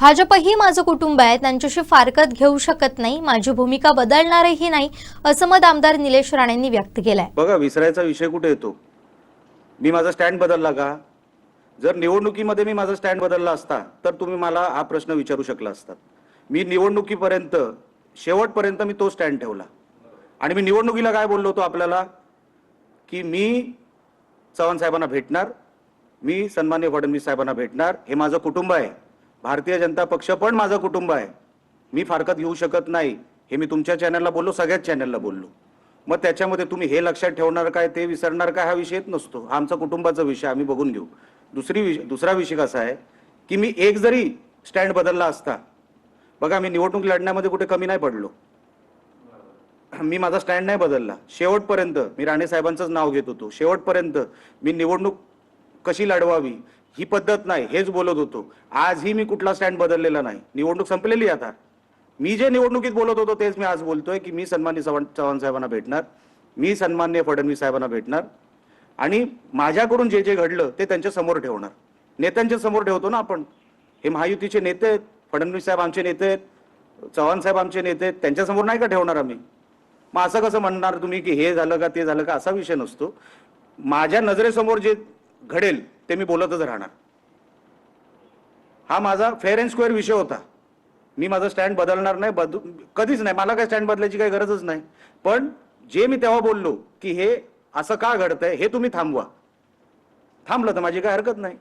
भाजपही माझं कुटुंब आहे त्यांच्याशी फारकत घेऊ शकत नाही माझी भूमिका बदलणारही नाही असं मत आमदार निलेश राणेंनी व्यक्त केलंय. बघा विसरायचा विषय कुठे येतो? मी माझा स्टँड बदलला का? जर निवडणुकीमध्ये मी माझा स्टँड बदलला असता तर तुम्ही मला हा प्रश्न विचारू शकला असतात मी निवडणुकीपर्यंत शेवटपर्यंत मी तो स्टँड ठेवला. आणि मी निवडणुकीला काय बोललो होतो आपल्याला? की मी चव्हाण साहेबांना भेटणार मी सन्मान्य फडणवीस साहेबांना भेटणार हे माझं कुटुंब आहे. भारतीय जनता पक्ष पण माझं कुटुंब आहे. मी फारकत घेऊ शकत नाही. हे मी तुमच्या चॅनलला बोललो सगळ्याच चॅनलला बोललो. मग त्याच्यामध्ये तुम्ही हे लक्षात ठेवणार काय ते विसरणार काय हा विषय येत नसतो. हा आमचा कुटुंबाचा विषय आम्ही बघून घेऊ. दुसरी विषय दुसरा विषय कसा आहे की मी एक जरी स्टँड बदलला असता बघा मी निवडणूक लढण्यामध्ये कुठे कमी नाही पडलो. मी माझा स्टँड नाही बदलला. शेवटपर्यंत मी राणे साहेबांचंच नाव घेत होतो. शेवटपर्यंत मी निवडणूक कशी लढवावी ही पद्धत नाही हेच बोलत होतो. आजही मी कुठला स्टँड बदललेला नाही. निवडणूक संपलेली आहे आता. मी जे निवडणुकीत बोलत होतो तेच मी आज बोलतोय की मी सन्मान्य चव्हाण चव्हाण साहेबांना भेटणार. मी सन्मान्य फडणवीस साहेबांना भेटणार. आणि माझ्याकडून जे जे घडलं ते त्यांच्यासमोर ठेवणार. नेत्यांच्या समोर ठेवतो ना आपण. हे महायुतीचे नेते आहेत फडणवीस साहेब आमचे नेते आहेत चव्हाण साहेब आमचे नेते आहेत त्यांच्यासमोर नाही का ठेवणार आम्ही? मग असं कसं म्हणणार तुम्ही की हे झालं का ते झालं का असा विषय नसतो. माझ्या नजरेसमोर जे घडेल ते मी बोलतच राहणार. हा माझा फेअर अँड स्क्वेअर विषय होता. मी माझा स्टँड बदलणार नाही बद कधीच नाही. मला काय स्टँड बदलायची काही गरजच नाही. पण जे मी तेव्हा बोललो की हे असं का घडतंय हे तुम्ही थांबवा. थांबलं तर माझी काय हरकत नाही.